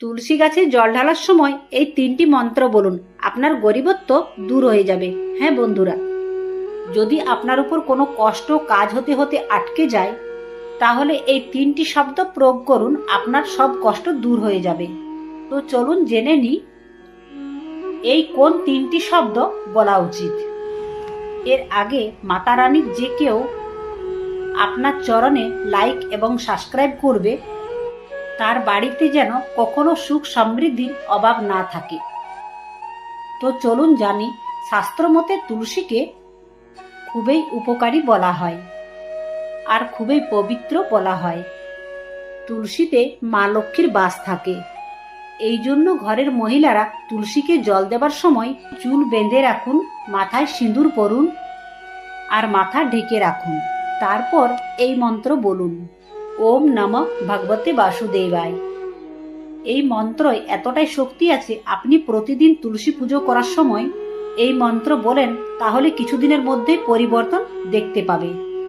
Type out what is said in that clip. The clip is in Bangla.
তুলসী গাছে জল ঢালার সময় এই তিনটি মন্ত্র বলুন। আপনার গরিবত্ব দূর হয়ে যাবে। হ্যাঁ বন্ধুরা? যদি আপনার উপর কোনো কষ্ট কাজ হতে হতে আটকে যায়, তাহলে এই তিনটি শব্দ প্রয়োগ করুন, আপনার সব কষ্ট দূর হয়ে যাবে। তো চলুন জেনে নিই এই কোন তিনটি শব্দ বলা উচিত? এর আগে মাতা রানীর যে কেউ আপনার চরণে লাইক এবং সাবস্ক্রাইব করবে তার বাড়িতে যেন কখনো সুখ সমৃদ্ধির অভাব না থাকে। তো চলুন জানি শাস্ত্রমতে তুলসীকে খুবই উপকারী বলা হয় আর খুবই পবিত্র বলা হয়। তুলসীতে মা লক্ষ্মীর বাস থাকে। এই জন্য ঘরের মহিলারা তুলসীকে জল দেবার সময় চুল বেঁধে রাখুন, মাথায় সিঁদুর পরুন আর মাথা ঢেকে রাখুন। তারপর এই মন্ত্র বলুন। ওম নম ভগবতে বাসুদেবায়। এই মন্ত্রয় এতটাই শক্তি আছে, আপনি প্রতিদিন তুলসী পুজো করার সময় এই মন্ত্র বলেন, তাহলে কিছুদিনের মধ্যে পরিবর্তন দেখতে পাবে।